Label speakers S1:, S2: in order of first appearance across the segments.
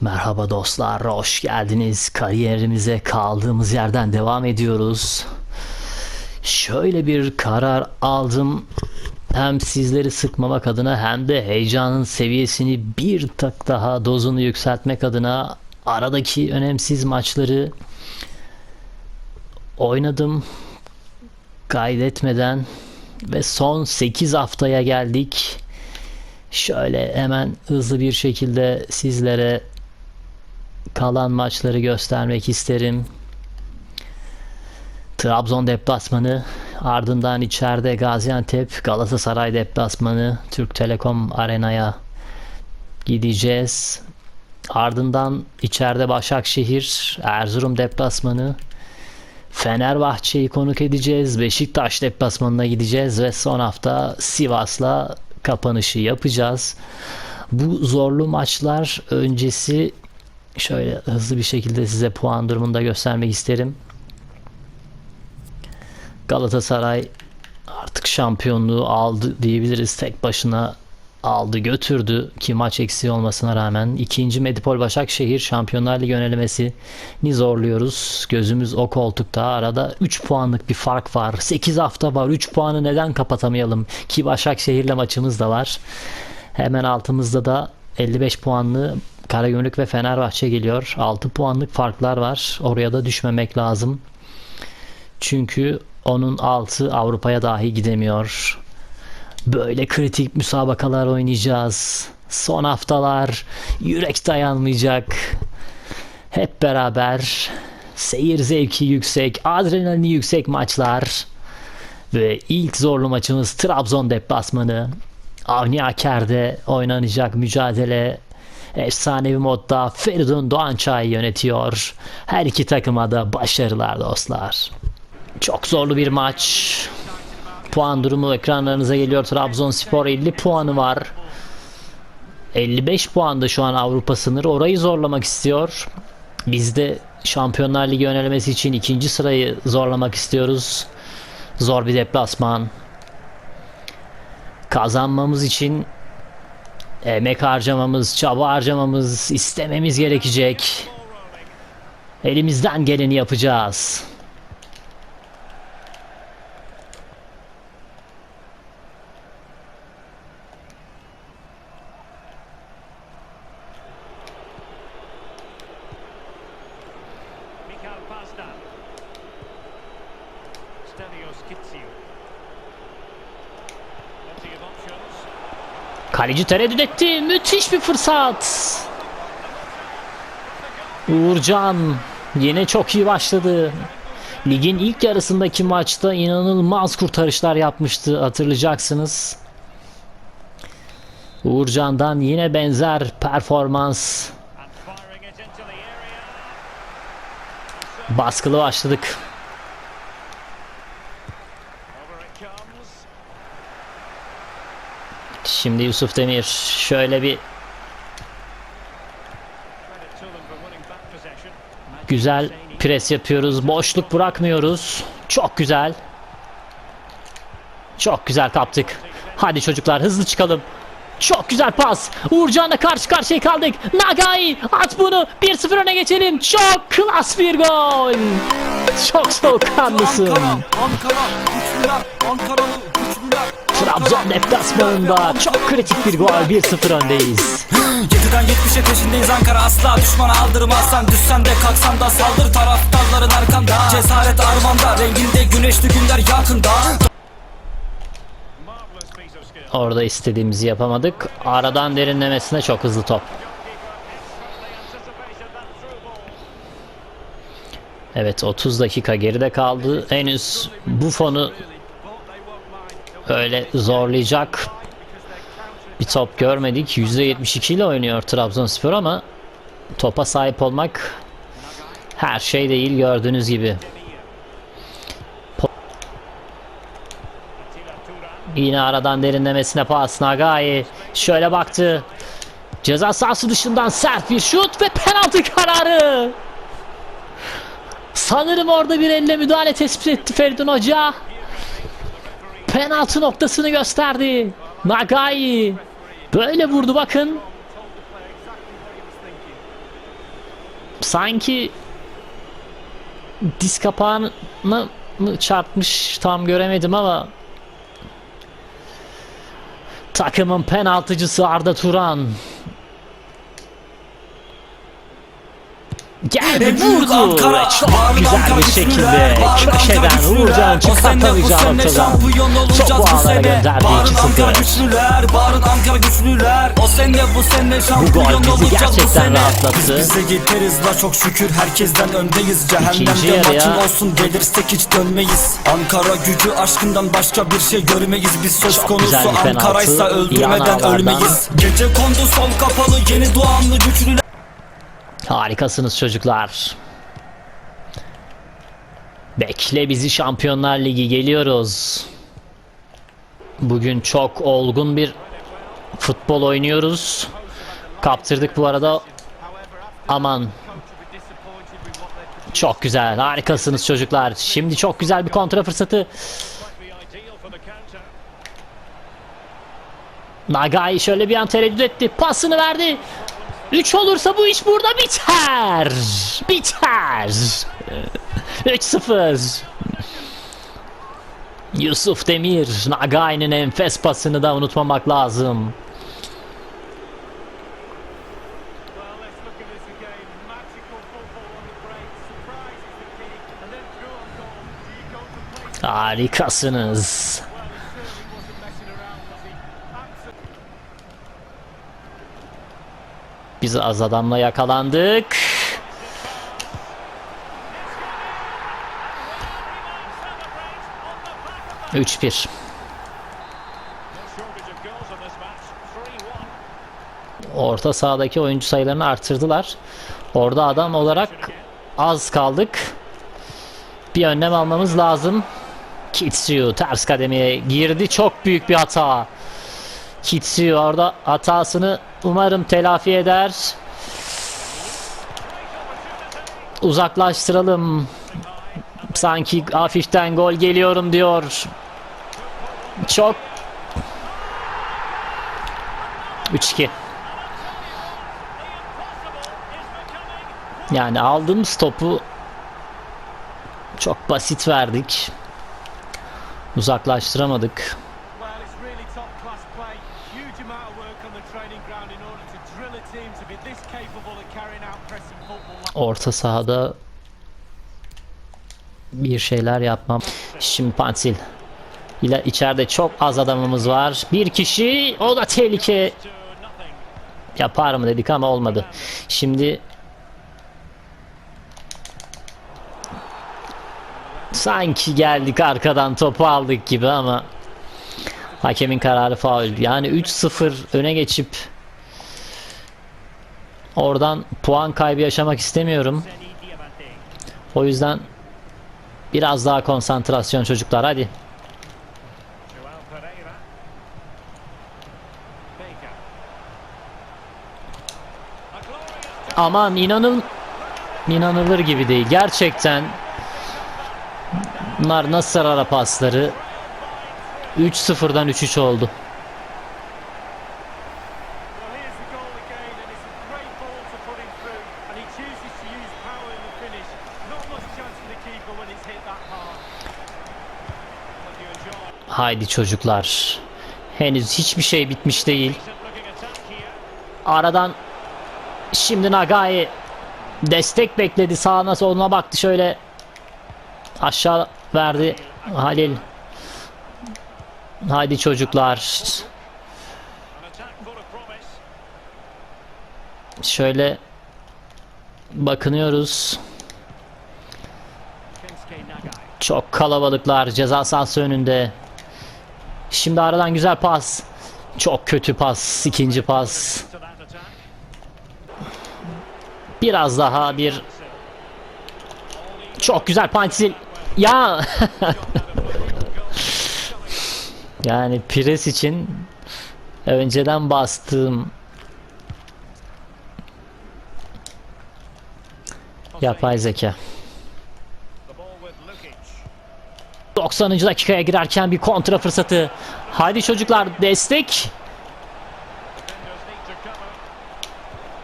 S1: Merhaba dostlar, hoş geldiniz. Kariyerimize kaldığımız yerden devam ediyoruz. Şöyle bir karar aldım. Hem sizleri sıkmamak adına hem de heyecanın seviyesini bir tak daha dozunu yükseltmek adına aradaki önemsiz maçları oynadım kaydetmeden ve son 8 haftaya geldik. Şöyle hemen hızlı bir şekilde sizlere kalan maçları göstermek isterim. Trabzon deplasmanı, ardından içeride Gaziantep, Galatasaray deplasmanı, Türk Telekom Arena'ya gideceğiz. Ardından içeride Başakşehir, Erzurum deplasmanı, Fenerbahçe'yi konuk edeceğiz. Beşiktaş deplasmanına gideceğiz ve son hafta Sivas'la kapanışı yapacağız. Bu zorlu maçlar öncesi şöyle hızlı bir şekilde size puan durumunu da göstermek isterim. Galatasaray artık şampiyonluğu aldı diyebiliriz. Tek başına aldı götürdü ki maç eksiği olmasına rağmen. ikinci Medipol Başakşehir Şampiyonlar Ligi önelemesini zorluyoruz. Gözümüz o koltukta. Arada 3 puanlık bir fark var. 8 hafta var. 3 puanı neden kapatamayalım? Ki Başakşehir'le maçımız da var. Hemen altımızda da 55 puanlı Karagümrük ve Fenerbahçe geliyor. 6 puanlık farklar var. Oraya da düşmemek lazım. Çünkü onun altı Avrupa'ya dahi gidemiyor. Böyle kritik müsabakalar oynayacağız. Son haftalar yürek dayanmayacak. Hep beraber seyir zevki yüksek, adrenalini yüksek maçlar. Ve ilk zorlu maçımız Trabzon deplasmanı. Avni Aker'de oynanacak mücadele efsanevi modda Feridun Doğançay yönetiyor. Her iki takıma da başarılar dostlar. Çok zorlu bir maç. Puan durumu ekranlarınıza geliyor. Trabzonspor 50 puanı var. 55 puanda şu an Avrupa sınırı. Orayı zorlamak istiyor. Biz de Şampiyonlar Ligi önelemesi için ikinci sırayı zorlamak istiyoruz. Zor bir deplasman. Kazanmamız için emek harcamamız, çaba harcamamız, istememiz gerekecek. Elimizden geleni yapacağız.
S2: Stelios Kitsiou.
S1: Kaleci tereddüt etti. Müthiş bir fırsat. Uğurcan yine çok iyi başladı. Ligin ilk yarısındaki maçta inanılmaz kurtarışlar yapmıştı hatırlayacaksınız. Uğurcan'dan yine benzer performans. Baskılı başladık. Şimdi Yusuf Demir şöyle bir güzel pres yapıyoruz. Boşluk bırakmıyoruz. Çok güzel. Çok güzel kaptık. Hadi çocuklar hızlı çıkalım. Çok güzel pas. Uğurcan'la karşı karşıya kaldık. Nagai at bunu. 1-0 öne geçelim. Çok klas bir gol. Çok soğukkanlısın.
S3: Ankara, Ankara, güçlüler, Ankaralı.
S1: Trabzon deplasmanında çok kritik bir gol. 1-0 öndeyiz.
S3: 7'den 70'e peşindeyiz Ankara asla düşmana aldırmazsan Düşsen de kalksan da saldır taraftarların arkanda Cesaret armanda renginde güneşli günler yakında.
S1: Orada istediğimizi yapamadık. Aradan derinlemesine çok hızlı top. Evet 30 dakika geride kaldı. Henüz bu fonu öyle zorlayacak bir top görmedik. %72 ile oynuyor Trabzonspor ama topa sahip olmak her şey değil gördüğünüz gibi. Yine aradan derinlemesine pas Nagai. Şöyle baktı. Ceza sahası dışından sert bir şut ve penaltı kararı. Sanırım orada bir elle müdahale tespit etti Feridun Hoca. Penaltı noktasını gösterdi. Nagai. Böyle vurdu bakın. sanki diz kapağına mı çarpmış tam göremedim ama takımın penaltıcısı Arda Turan geldi vurdu
S3: Ankara,
S1: çok güzel bir şekilde köşeden
S3: güçlüler.
S1: Uğurcan
S3: O sene bu
S1: çıkartamayacağım
S3: sene
S1: noktadan
S3: şampiyon olacağız
S1: çok
S3: bu
S1: ağlara gönderdi
S3: Bağrın Ankara
S1: 2-0
S3: güçlüler, bağrın Ankara güçlüler. O sene bu sene şampiyon
S1: bizi
S3: olacağız bu
S1: gerçekten
S3: sene.
S1: rahatlattı.
S3: Biz bize yeteriz la çok şükür herkesten öndeyiz. Cehennemde maçın olsun gelirsek hiç dönmeyiz. Ankara gücü aşkından başka bir şey görmeyiz. Biz söz konusu. Ankara'ysa öldürmeden ölmeyiz. Gece kondu sol kapalı yeni doğanlı güçlüler.
S1: Harikasınız çocuklar. Bekle bizi Şampiyonlar Ligi geliyoruz. Bugün çok olgun bir futbol oynuyoruz. Kaptırdık bu arada. Aman. Çok güzel. Harikasınız çocuklar. Şimdi çok güzel bir kontra fırsatı. Nagai şöyle bir an tereddüt etti. Pasını verdi. 3 olursa bu iş burada biter. Biter. 3-0. Yusuf Demir, Nagai'nin enfes pasını da unutmamak lazım.
S2: Well,
S1: Biz az adamla yakalandık. Üç bir.
S2: No shortage of goals on this match. 3-1.
S1: Orta sahadaki oyuncu sayılarını artırdılar. Orada adam olarak az kaldık. Bir önlem almamız lazım. Kitsuyu ters kademeye girdi. Çok büyük bir hata. Kitsuyu orada hatasını umarım telafi eder. Uzaklaştıralım. Sanki hafiften gol geliyorum diyor. Çok 3-2. Yani aldığımız topu çok basit verdik. Uzaklaştıramadık. Orta sahada bir şeyler yapmam. Şimdi Pansil. İle içeride çok az adamımız var. Bir kişi o da tehlike yapar mı dedik ama olmadı. Şimdi sanki geldik arkadan topu aldık gibi ama hakemin kararı faul. Yani 3-0 öne geçip oradan puan kaybı yaşamak istemiyorum. O yüzden biraz daha konsantrasyon çocuklar hadi. Aman inanın inanılır gibi değil. Gerçekten bunlar nasıl ara pasları 3-0'dan 3-3 oldu. Haydi çocuklar. Henüz hiçbir şey bitmiş değil. Aradan şimdi Nagai destek bekledi. Sağına soluna baktı şöyle. Aşağı verdi Halil. Haydi çocuklar. Şöyle bakınıyoruz. Çok kalabalıklar ceza sahası önünde. Şimdi aradan güzel pas. Çok kötü pas. ikinci pas. Biraz daha bir çok güzel pantil. Ya yani pres için önceden bastığım yapay zeka. 90. dakikaya girerken bir kontra fırsatı. Haydi çocuklar destek.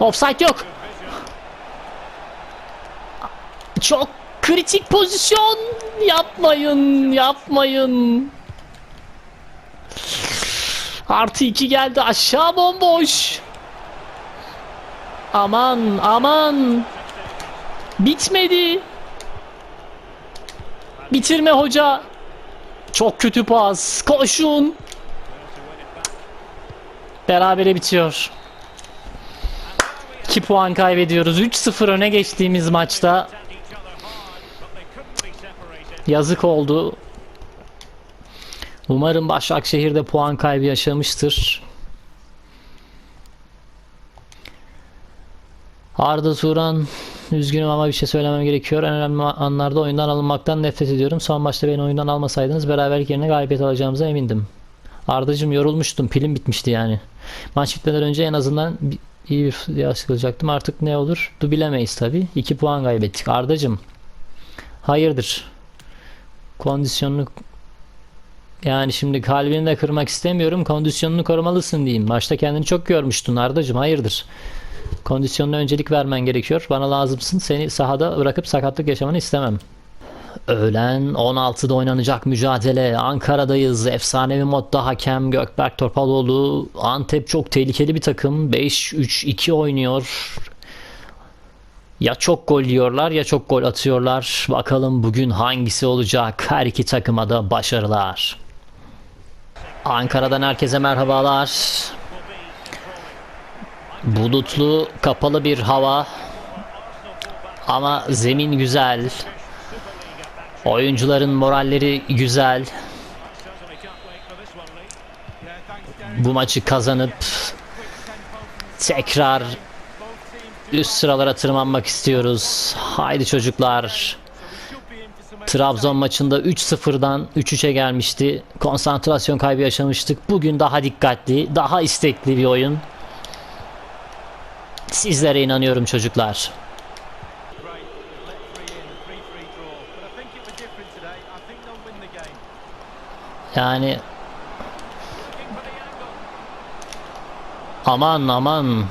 S1: Offside yok. Çok kritik pozisyon. Yapmayın, yapmayın. Artı iki geldi aşağı bomboş. Aman aman. Bitmedi. Bitirme hoca. Çok kötü pas. Koşun. Berabere bitiyor. 2 puan kaybediyoruz. 3-0 öne geçtiğimiz maçta yazık oldu. Umarım Başakşehir de puan kaybı yaşamıştır. Arda Turan üzgünüm ama bir şey söylemem gerekiyor. En önemli anlarda oyundan alınmaktan nefret ediyorum. Son maçta beni oyundan almasaydınız beraberlik yerine galibiyet alacağımıza emindim. Ardacım yorulmuştum. Pilim bitmişti yani. Maç bitmeden önce en azından iyi bir yaz kılacaktım. Artık ne olur? Du bilemeyiz tabi. 2 puan kaybettik. Ardacım hayırdır? Kondisyonunu yani şimdi kalbini de kırmak istemiyorum. Kondisyonunu korumalısın diyeyim. Başta kendini çok görmüştün Ardacım. Hayırdır? Kondisyonuna öncelik vermen gerekiyor. Bana lazımsın. Seni sahada bırakıp sakatlık yaşamanı istemem. Öğlen 16'da oynanacak mücadele. Ankara'dayız. Efsanevi modda hakem Gökberk Torpaloğlu. Antep çok tehlikeli bir takım. 5-3-2 oynuyor. Ya çok gol yiyorlar ya çok gol atıyorlar. Bakalım bugün hangisi olacak? Her iki takıma da başarılar. Ankara'dan herkese merhabalar. Bulutlu, kapalı bir hava. Ama zemin güzel. Oyuncuların moralleri güzel. Bu maçı kazanıp tekrar üst sıralara tırmanmak istiyoruz. Haydi çocuklar. Trabzon maçında 3-0'dan 3-3'e gelmişti. Konsantrasyon kaybı yaşamıştık. Bugün daha dikkatli, daha istekli bir oyun. Sizlere inanıyorum çocuklar.
S2: great. Let three in, a 3-3 draw. But I think it was different today. I think they'll win the game.
S1: Yani aman aman.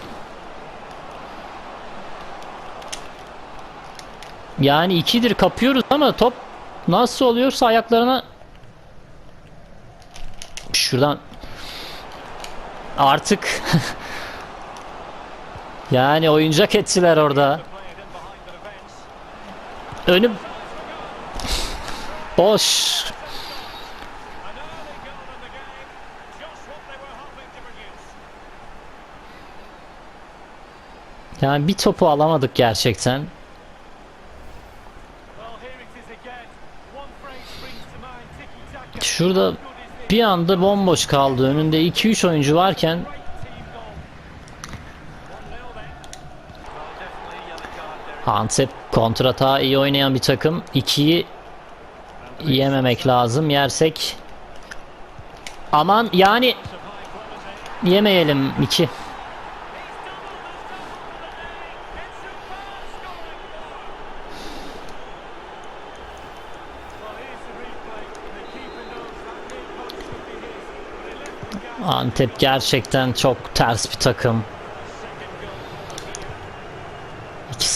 S1: Yani ikidir kapıyoruz ama top nasıl oluyorsa ayaklarına şuradan artık yani oyuncak ettiler orada. Önüm boş. Yani bir topu alamadık gerçekten. Şurada bir anda bomboş kaldı. Önünde 2-3 oyuncu varken Antep kontrata iyi oynayan bir takım. 2'yi yememek lazım. Yersek aman yani yemeyelim 2.
S2: Well, here's the replay. The keeper knows that near post should be his, but he left the gap.
S1: Antep gerçekten çok ters bir takım.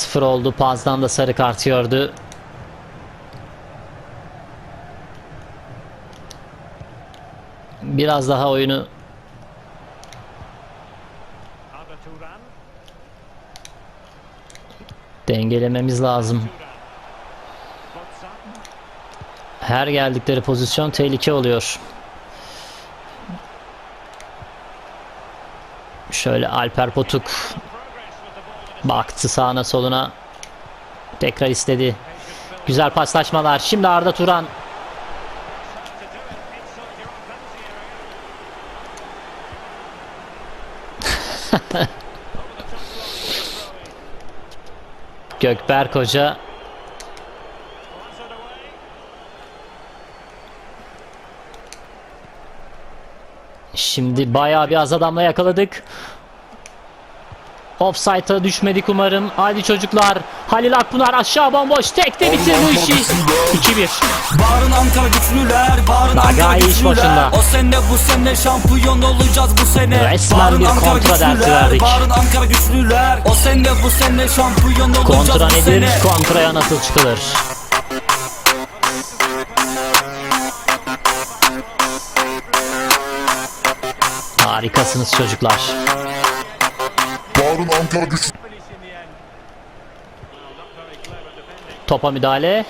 S2: Second goal.
S1: 2-0 oldu. Pazdan da sarı kart gördü. Biraz daha oyunu dengelememiz lazım. Her geldikleri pozisyon tehlike oluyor. Şöyle Alper Potuk baktı sağına soluna. Tekrar istedi. Güzel paslaşmalar. Şimdi Arda Turan. Gökberk Hoca. Şimdi bayağı bir az adamla yakaladık. Offside'a düşmedik umarım. Hadi çocuklar. Halil Akpınar aşağı bomboş. Tek de bitir bu işi. 2-1.
S3: Bağırın Ankara güçlüler Bağırın Ankara
S1: iş
S3: güçlüler
S1: başında.
S3: O sene bu sene şampiyon olacağız bu sene
S1: Resmen
S3: Bağırın
S1: bir
S3: Ankara
S1: kontra dersi verdik.
S3: Bağırın Ankara güçlüler O sene bu sene şampiyon olacağız
S1: Kontra
S3: bu
S1: nedir?
S3: sene
S1: Kontraya nasıl çıkılır? Harikasınız çocuklar.
S2: Clever defending.
S1: Topa müdahale.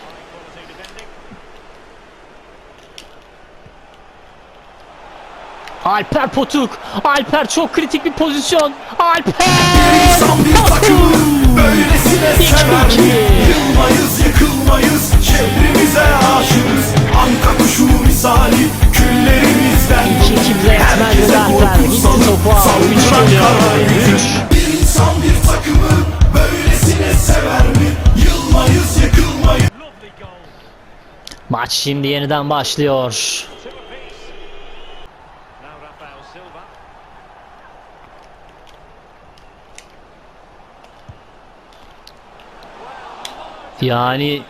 S1: Alper Potuk. Alper çok kritik bir pozisyon. Alper!
S4: İnsan bir takım böylesine sever mi? Yılmayız yıkılmayız şehrimize aşığız Anka kuşu misali küllerimizden
S1: İki kimse Alper.
S4: korku
S1: Gitti. Üç geliyor.
S4: kara gücü.
S1: Üç.
S4: İnsan bir takımı böylesine sever mi? Yılmayız yıkılmayız.
S1: Maç şimdi yeniden başlıyor. Yani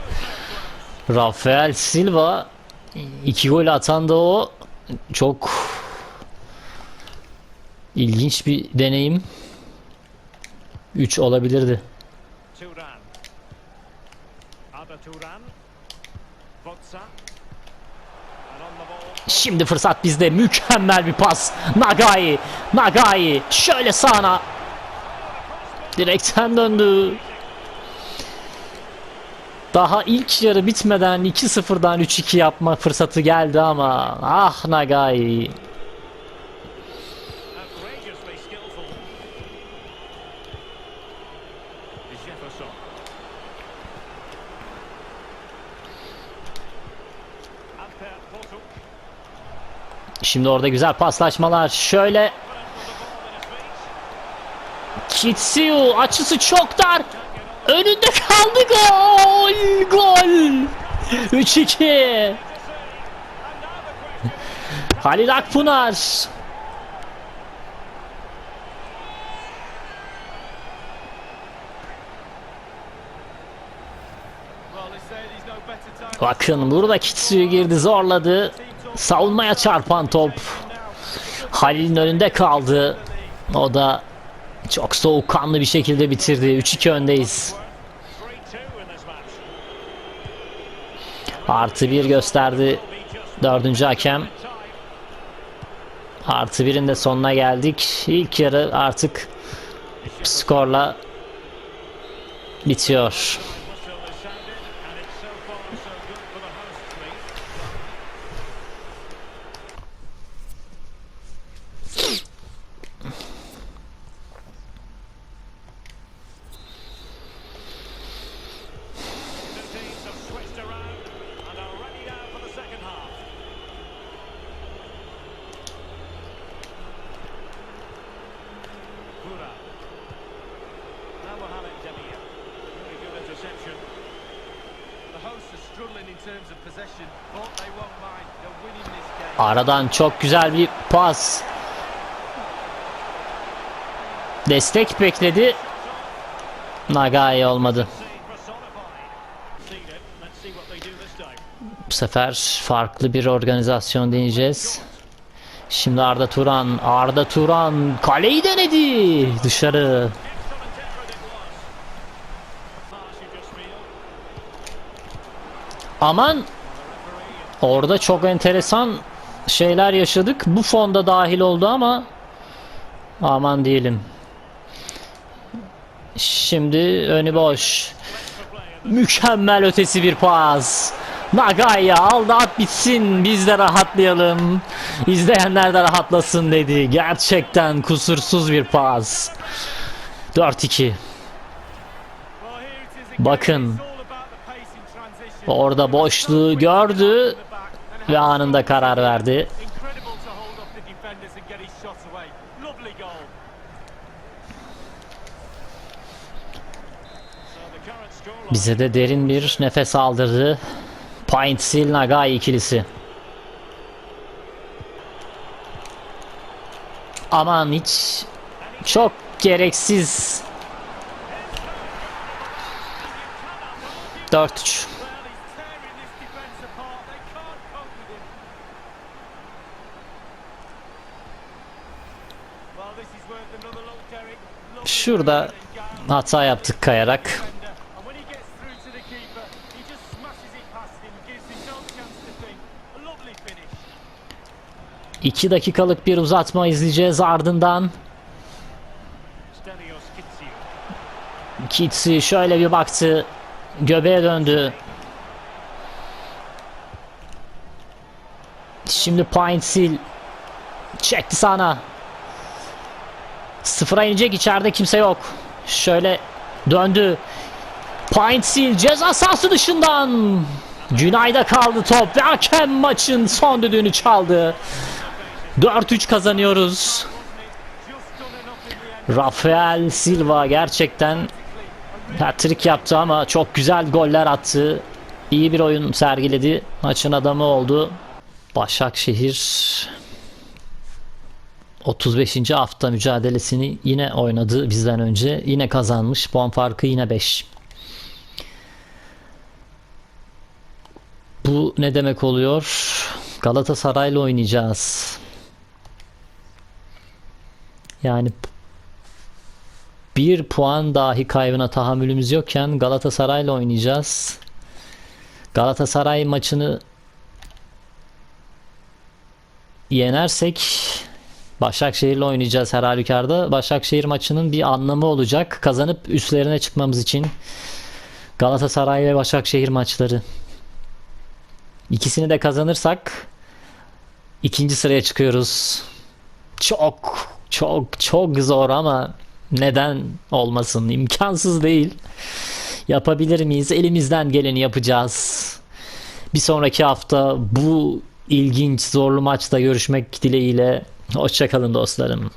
S1: Rafael Silva iki gol atan da o çok ilginç bir deneyim. 3 olabilirdi.
S2: Turan. Ada Turan.
S1: Şimdi fırsat bizde. Mükemmel bir pas. Nagai. Nagai. Şöyle sağına. Direkten döndü. Daha ilk yarı bitmeden 2-0'dan 3-2 yapma fırsatı geldi ama ah Nagai.
S2: Outrageously skillful. Jefferson. Alper Potuk.
S1: Şimdi orada güzel paslaşmalar. Şöyle Kitsiu açısı çok dar. Önünde kaldı gol. Gol. 3-2. Halil Akpınar. Bakın burada Kitsiu girdi zorladı. Savunmaya çarpan top. Halil'in önünde kaldı. O da çok soğukkanlı bir şekilde bitirdi. 3-2 öndeyiz.
S2: 3-2 in this match.
S1: Artı bir gösterdi dördüncü hakem. Artı birin de sonuna geldik. İlk yarı artık skorla bitiyor. Aradan çok güzel bir pas. Destek bekledi. Nagai olmadı. Bu sefer farklı bir organizasyon deneyeceğiz. Şimdi Arda Turan, Arda Turan kaleyi denedi. Dışarı. Aman orada çok enteresan şeyler yaşadık. Bu fonda dahil oldu ama aman diyelim. Şimdi önü boş. Mükemmel ötesi bir pas. Nagaya aldı at bitsin biz de rahatlayalım. İzleyenler de rahatlasın dedi. Gerçekten kusursuz bir pas. 4-2.
S2: Well, here it is again.
S1: Bakın. Orada boşluğu gördü ve anında karar verdi. Bize de derin bir nefes aldırdı. Paintsil Nagai ikilisi. Aman hiç çok Gereksiz. 4-3.
S2: Think. A lovely finish.
S1: 2 dakikalık bir uzatma izleyeceğiz ardından. Kitsi şöyle bir baktı. Göbeğe döndü. Şimdi Paintsil çekti sana. Sıfıra inecek içeride kimse yok. Şöyle döndü. Paintsil ceza sahası dışından. Günay'da kaldı top ve hakem maçın son düdüğünü çaldı. 4-3 kazanıyoruz. Rafael Silva gerçekten hat-trick yaptı ama çok güzel goller attı. İyi bir oyun sergiledi. Maçın adamı oldu. Başakşehir 35. hafta mücadelesini yine oynadı bizden önce. Yine kazanmış. Puan farkı yine 5. Bu ne demek oluyor? Galatasaray'la oynayacağız. Yani bir puan dahi kaybına tahammülümüz yokken Galatasaray'la oynayacağız. Galatasaray maçını yenersek Başakşehir'le oynayacağız her halükarda. Başakşehir maçının bir anlamı olacak. Kazanıp üstlerine çıkmamız için Galatasaray ve Başakşehir maçları. İkisini de kazanırsak ikinci sıraya çıkıyoruz. Çok çok çok zor ama neden olmasın? İmkansız değil. Yapabilir miyiz? Elimizden geleni yapacağız. Bir sonraki hafta bu ilginç zorlu maçta görüşmek dileğiyle. Hoşçakalın dostlarım.